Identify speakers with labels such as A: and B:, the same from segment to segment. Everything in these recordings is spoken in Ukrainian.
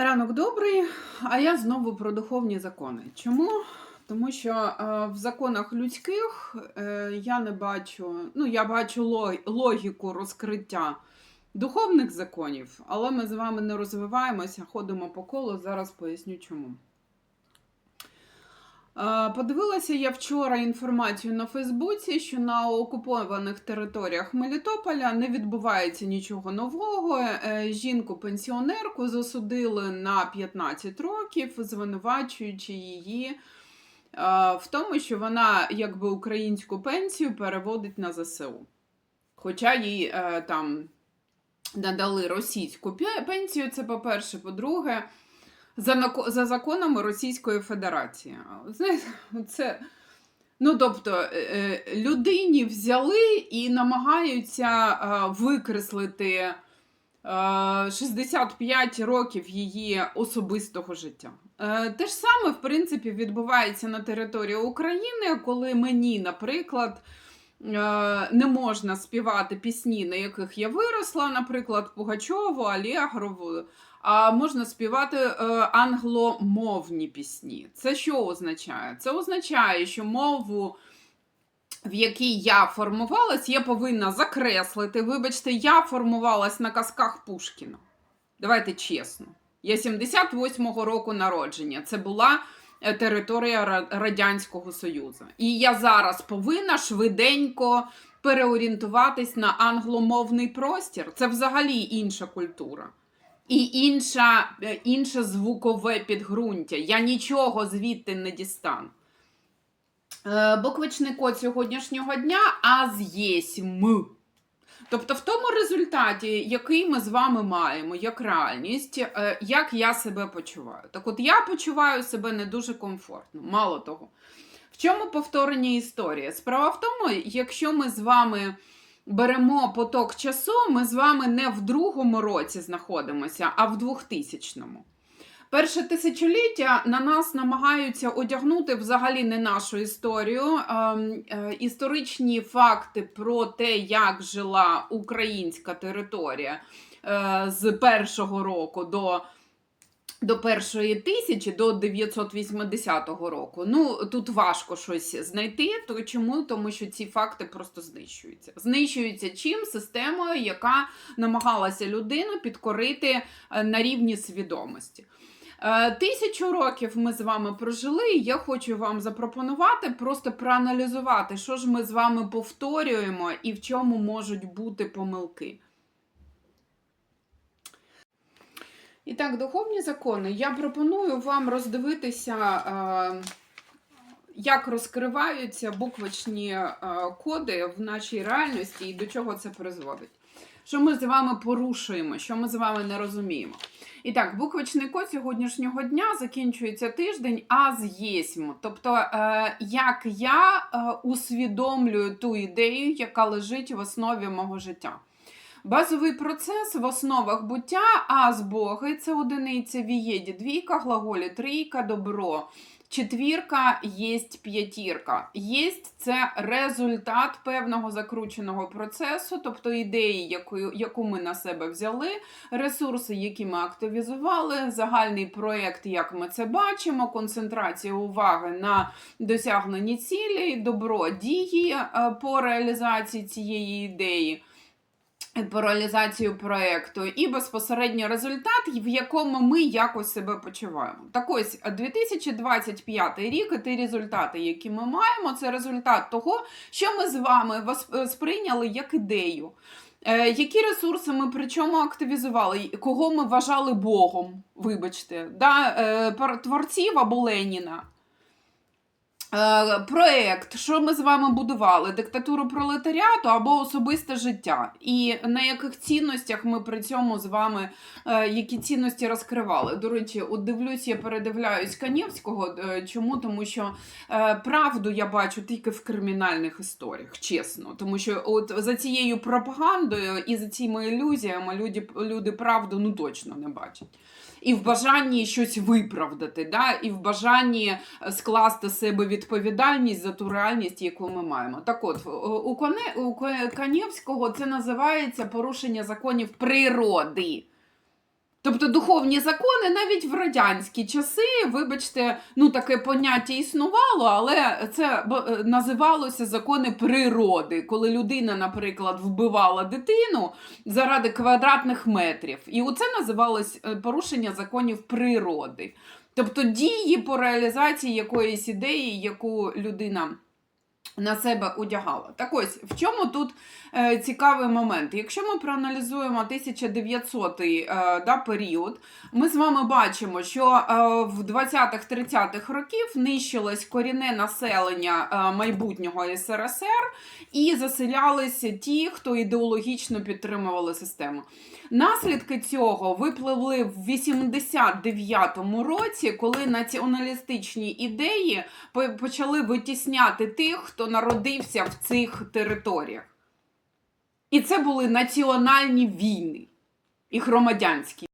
A: Ранок добрий, а я знову про духовні закони. Чому? Тому що е, в законах людських е, я не бачу, ну я бачу лог- логіку розкриття духовних законів, але ми з вами не розвиваємося, ходимо по колу. Зараз поясню чому. Подивилася я вчора інформацію на Фейсбуці, що на окупованих територіях Мелітополя не відбувається нічого нового. Е, Жінку-пенсіонерку засудили на 15 років, звинувачуючи її е, в тому, що вона якби українську пенсію переводить на ЗСУ. Хоча їй е, там надали російську пе- пенсію, це по-перше, по-друге за, за законами Російської Федерації. Знаєте, це. Ну, тобто, е, е, людині взяли і намагаються викреслити е, 65 років її особистого життя. Е, Те ж саме, в принципі, відбувається на території України, коли мені, наприклад, не можна співати пісні, на яких я виросла, наприклад, Пугачову, Алєгрову, а можна співати е, англомовні пісні. Це що означає? Це означає, що мову, в якій я формувалась, я повинна закреслити. Вибачте, я формувалась на казках Пушкіна. Давайте чесно. Я 78-го року народження. Це була е, територія Радянського Союзу. І я зараз повинна швиденько переорієнтуватись на англомовний простір. Це взагалі інша культура. І інша, е, інше звукове підґрунтя. Я нічого звідти не дістану. Е, Буквичний код сьогоднішнього дня аз єсмь. Тобто, в тому результаті, який ми з вами маємо, як реальність, е, як я себе почуваю. Так от я почуваю себе не дуже комфортно. Мало того. В чому повторення історії? Справа в тому, якщо ми з вами беремо поток часу, ми з вами не в другому році знаходимося, а в 2000-му. Перше тисячоліття на нас намагаються одягнути взагалі не нашу історію. ем, е, історичні факти про те, як жила українська територія е, з першого року до. До першої тисячі, до 980 року. Ну тут важко щось знайти. То чому? Тому що ці факти просто знищуються. Знищуються чим системою, яка намагалася людину підкорити е, на рівні свідомості. Е, Тисячу років ми з вами прожили, і я хочу вам запропонувати просто проаналізувати, що ж ми з вами повторюємо і в чому можуть бути помилки. І так, духовні закони. Я пропоную вам роздивитися, е, як розкриваються буквочні е, коди в нашій реальності і до чого це призводить. Що ми з вами порушуємо, що ми з вами не розуміємо. І так, буквочний код сьогоднішнього дня закінчується тиждень аз єсмь. Тобто, е, як я е, усвідомлюю ту ідею, яка лежить в основі мого життя. Базовий процес в основах буття аз Боги це одиниця вієді, двійка, глаголі, трійка, добро. Четвірка єсть п'ятірка. Єсть це результат певного закрученого процесу, тобто ідеї, яку, яку ми на себе взяли, ресурси, які ми активізували, загальний проєкт, як ми це бачимо, концентрація уваги на досягненні цілі, добро дії е, по реалізації цієї ідеї по реалізацію проєкту, і безпосередньо результат, в якому ми якось себе почуваємо. Так ось 2025 рік і ті результати, які ми маємо, це результат того, що ми з вами сприйняли як ідею. Е, Які ресурси ми причому активізували, кого ми вважали Богом, вибачте, да? е, творців або Леніна. Е, Проект, що ми з вами будували? Диктатуру пролетаріату або особисте життя, і на яких цінностях ми при цьому з вами е, які цінності розкривали. До речі, от дивлюсь, я передивляюсь Канєвського. е, Чому? Тому що правду я бачу тільки в кримінальних історіях, чесно. Тому що от за цією пропагандою і за цими ілюзіями люди, люди правду ну точно не бачать. І в бажанні щось виправдати, да? і в бажанні е, скласти себе відповідальність за ту реальність, яку ми маємо. Так от, у, Коне, у Канєвського це називається порушення законів природи. Тобто духовні закони навіть в радянські часи, вибачте, ну таке поняття існувало, але це е, називалося закони природи, коли людина, наприклад, вбивала дитину заради квадратних метрів. І оце називалось е, порушення законів природи. Тобто дії по реалізації якоїсь ідеї, яку людина на себе одягала. Так ось, в чому тут е, цікавий момент? Якщо ми проаналізуємо 1900 е, да, період, ми з вами бачимо, що е, в 20-30-х років нищилось корінне населення е, майбутнього СРСР і заселялися ті, хто ідеологічно підтримували систему. Наслідки цього випливли в 89-му році, коли націоналістичні ідеї почали витісняти тих, хто народився в цих територіях. І це були національні війни і громадянські.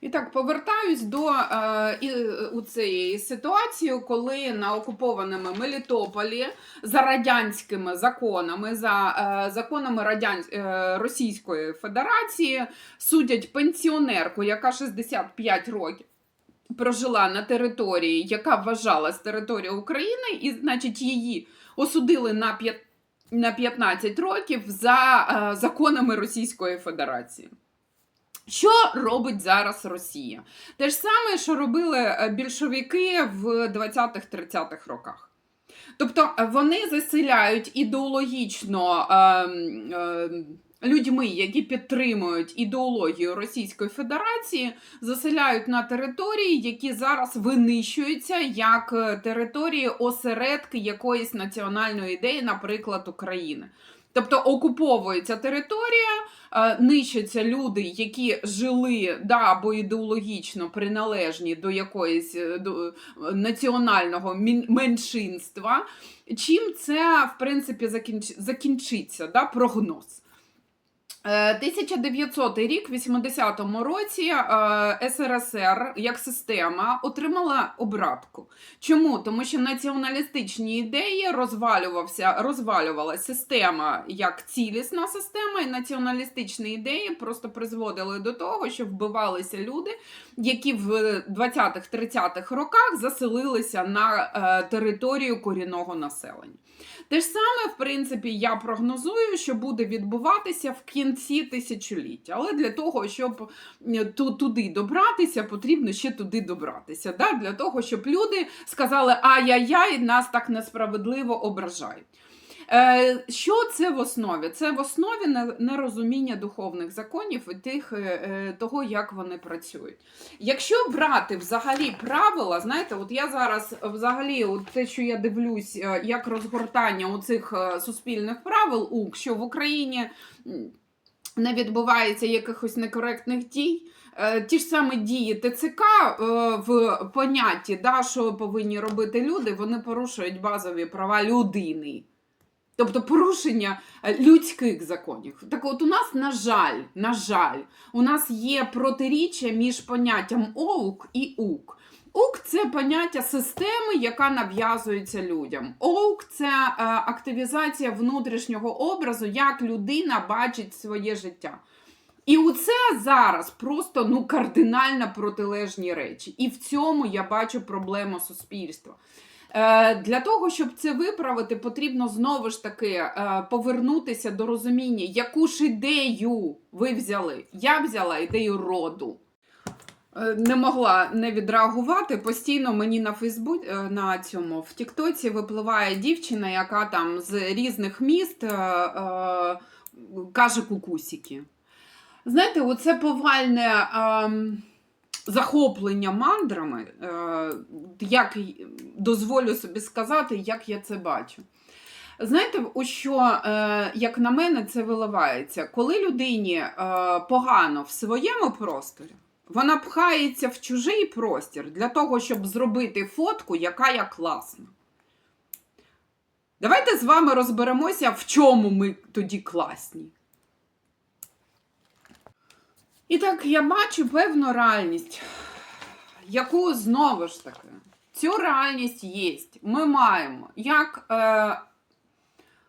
A: І так, повертаюсь до е, у цієї ситуації, коли на окупованому Мелітополі за радянськими законами, за е, законами Радян... е, Російської Федерації судять пенсіонерку, яка 65 років прожила на території, яка вважалась територією України, і, значить, її осудили на 5 на 15 років за е, законами Російської Федерації. Що робить зараз Росія? Те ж саме, що робили е, більшовики в 20-30-х роках. Тобто е, вони заселяють ідеологічно е, е, людьми, які підтримують ідеологію Російської Федерації, заселяють на території, які зараз винищуються як е, території осередки якоїсь національної ідеї, наприклад, України. Тобто окуповується територія, е, нищаться люди, які жили да, або ідеологічно приналежні до якоїсь е, до, національного меншинства. Чим це, в принципі, закінч... закінчиться, да, прогноз. Е, 1900 рік, в 80-му році, е, СРСР як система отримала обратку. Чому? Тому що націоналістичні ідеї розвалювався, розвалювалася система як цілісна система, і націоналістичні ідеї просто призводили до того, що вбивалися люди, які в 20-30-х роках заселилися на е, територію корінного населення. Те ж саме, в принципі, я прогнозую, що буде відбуватися в кінці тисячоліття. Але для того, щоб е, туди добратися, потрібно ще туди добратися. Да? Для того, щоб люди сказали, ай-яй-яй, нас так несправедливо ображають. Е, Що це в основі? Це в основі нерозуміння духовних законів і тих, е, е, того, як вони працюють. Якщо брати взагалі правила, знаєте, от я зараз взагалі, от те, що я дивлюсь, як розгортання оцих е, суспільних правил, УК, що в Україні не відбувається якихось некоректних дій. Ті ж самі дії ТЦК в понятті, да, що повинні робити люди, вони порушують базові права людини. Тобто порушення е, людських законів. Так от у нас, на жаль, на жаль, у нас є протиріччя між поняттям ОУК і УК. УК це поняття системи, яка нав'язується людям. ОУК це е, активізація внутрішнього образу, як людина бачить своє життя. І оце зараз просто ну, кардинально протилежні речі. І в цьому я бачу проблему суспільства. Е, Для того, щоб це виправити, потрібно знову ж таки е, повернутися до розуміння, яку ж ідею ви взяли. Я взяла ідею роду. Е, Не могла не відреагувати. Постійно мені на Фейсбук на цьому в Тіктоці випливає дівчина, яка там з різних міст каже кукусики. Знаєте, оце повальне. Захоплення мандрами, е, як дозволю собі сказати, як я це бачу. Знаєте, у що, е, як на мене, це виливається? Коли людині е, погано в своєму просторі, вона пхається в чужий простір для того, щоб зробити фотку, яка я класна. Давайте з вами розберемося, в чому ми тоді класні. І так я бачу певну реальність, яку знову ж таки, цю реальність є. Ми маємо як е,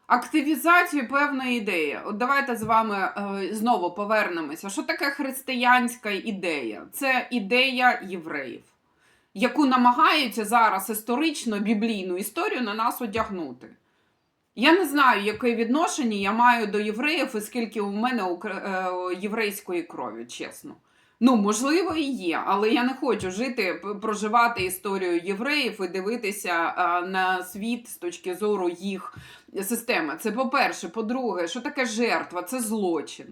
A: активізацію певної ідеї. От давайте з вами е, знову повернемося. Що таке християнська ідея? Це ідея євреїв, яку намагаються зараз історично біблійну історію на нас одягнути. Я не знаю, яке відношення я маю до євреїв і скільки у мене е, єврейської крові, чесно. Ну, можливо, і є, але я не хочу жити, проживати історію євреїв і дивитися на світ з точки зору їх системи. Це по-перше. По-друге, що таке жертва? Це злочин.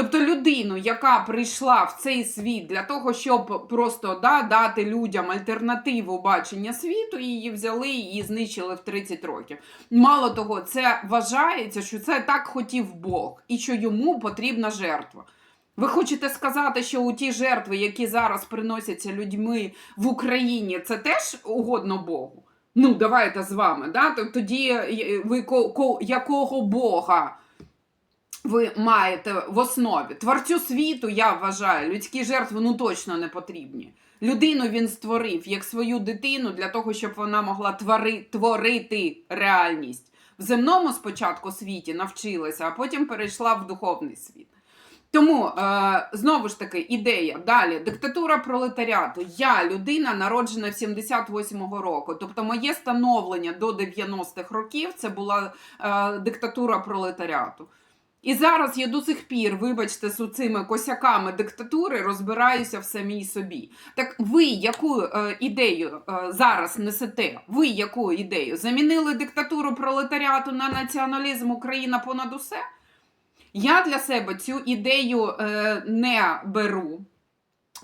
A: Тобто людину, яка прийшла в цей світ для того, щоб просто да, дати людям альтернативу бачення світу, її взяли і знищили в 30 років. Мало того, це вважається, що це так хотів Бог і що йому потрібна жертва. Ви хочете сказати, що у ті жертви, які зараз приносяться людьми в Україні, це теж угодно Богу? Ну, давайте з вами. Да? Тоді е, ви ко- ко- якого Бога ви маєте в основі? Творцю світу, я вважаю, людські жертви ну точно не потрібні. Людину він створив як свою дитину для того, щоб вона могла твори, творити реальність. В земному спочатку світі навчилася, а потім перейшла в духовний світ. Тому е, знову ж таки ідея далі. Диктатура пролетаріату. Я людина, народжена в 78-го року. Тобто, моє становлення до 90-х років це була е, диктатура пролетаріату. І зараз я до сих пір, вибачте, з цими косяками диктатури розбираюся в самій собі. Так ви яку е, ідею е, зараз несете? Ви яку ідею? Замінили диктатуру пролетаріату на націоналізм Україна понад усе? Я для себе цю ідею е, не беру.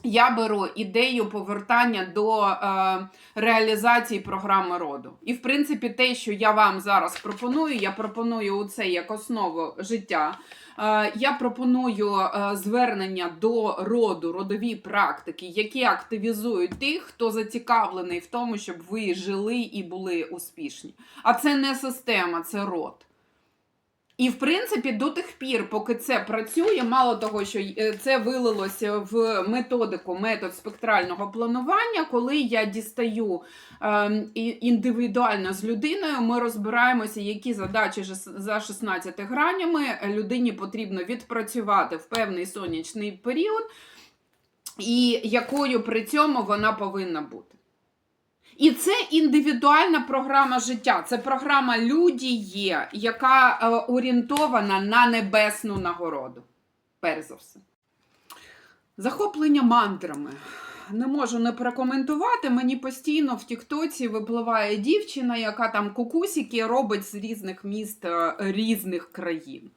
A: Я беру ідею повертання до е, реалізації програми роду. І, в принципі, те, що я вам зараз пропоную, я пропоную це як основу життя. Е, я пропоную е, звернення до роду, родові практики, які активізують тих, хто зацікавлений в тому, щоб ви жили і були успішні. А це не система, це род. І в принципі, до тих пір, поки це працює, мало того, що е, це вилилося в методику, метод спектрального планування, коли я дістаю ем, індивідуально з людиною, ми розбираємося, які задачі за 16 гранями людині потрібно відпрацювати в певний сонячний період, і якою при цьому вона повинна бути. І це індивідуальна програма життя. Це програма Людіє, яка е, орієнтована на небесну нагороду. Перш за все. Захоплення мантрами. Не можу не прокоментувати. Мені постійно в Тіктоці випливає дівчина, яка там кукусики робить з різних міст е, різних країн.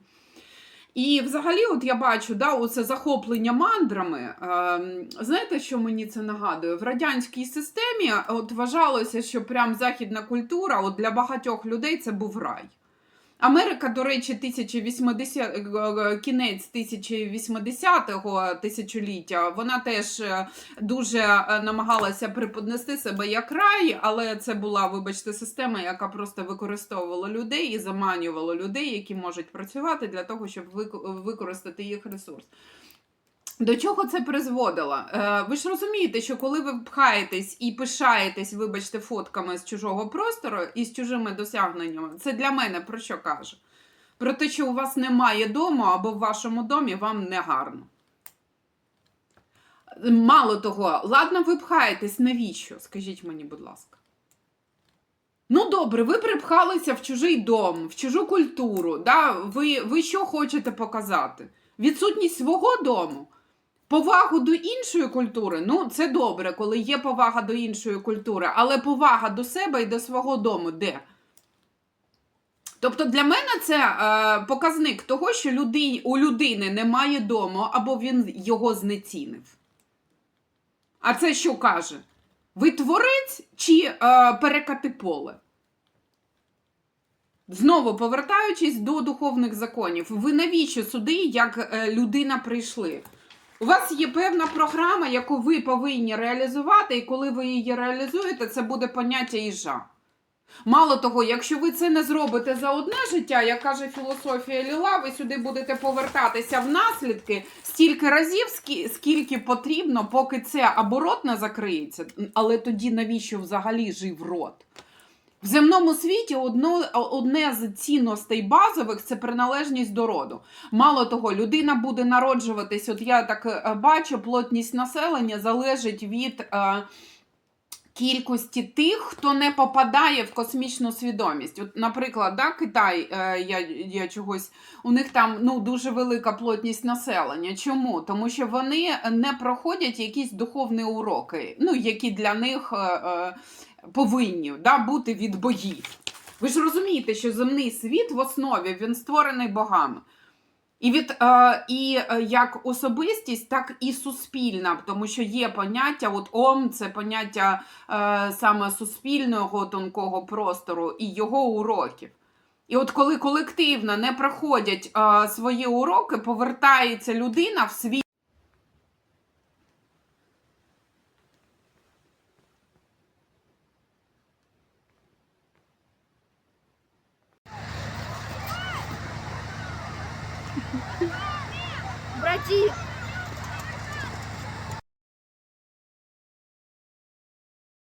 A: І взагалі, от я бачу, да, оце захоплення мандрами. Ем, знаєте, що мені це нагадує? В радянській системі от вважалося, що прям західна культура от для багатьох людей це був рай. Америка, до речі, 1080, е, кінець 1080-го тисячоліття, вона теж е, дуже е, намагалася приподнести себе як рай, але це була, вибачте, система, яка просто використовувала людей і заманювала людей, які можуть працювати для того, щоб вик- використати їх ресурс. До чого це призводило? Е, ви ж розумієте, що коли ви пхаєтесь і пишаєтесь, вибачте, фотками з чужого простору і з чужими досягненнями, це для мене про що каже? Про те, що у вас немає дому або в вашому домі вам не гарно. Мало того, ладно, ви пхаєтесь, навіщо? Скажіть мені, будь ласка. Ну, добре, ви припхалися в чужий дом, в чужу культуру. Да? Ви, ви що хочете показати? Відсутність свого дому? Повагу до іншої культури, ну це добре, коли є повага до іншої культури, але повага до себе і до свого дому де? Тобто для мене це е, показник того, що люди, у людини немає дому, або він його знецінив. А це що каже? Ви творець чи е, перекати поле? Знову повертаючись до духовних законів, ви навіщо сюди, як е, людина прийшли? У вас є певна програма, яку ви повинні реалізувати, і коли ви її реалізуєте, це буде поняття їжа. Мало того, якщо ви це не зробите за одне життя, як каже філософія Ліла, ви сюди будете повертатися в наслідки стільки разів, скільки потрібно, поки це або закриється, але тоді навіщо взагалі жив рот? В земному світі одно, одне з цінностей базових це приналежність до роду. Мало того, людина буде народжуватись. От я так е, бачу, плотність населення залежить від е, кількості тих, хто не попадає в космічну свідомість. От, наприклад, да, Китай, е, я, я чогось, у них там ну, дуже велика плотність населення. Чому? Тому що вони не проходять якісь духовні уроки, ну, які для них. Е, е, повинні да, бути від богів. Ви ж розумієте, що земний світ в основі він створений богами. І, від, е, і е, як особистість, так і суспільна, тому що є поняття, от ом це поняття е, саме суспільного тонкого простору і його уроків. І от коли колективно не проходять свої уроки, повертається людина в свій.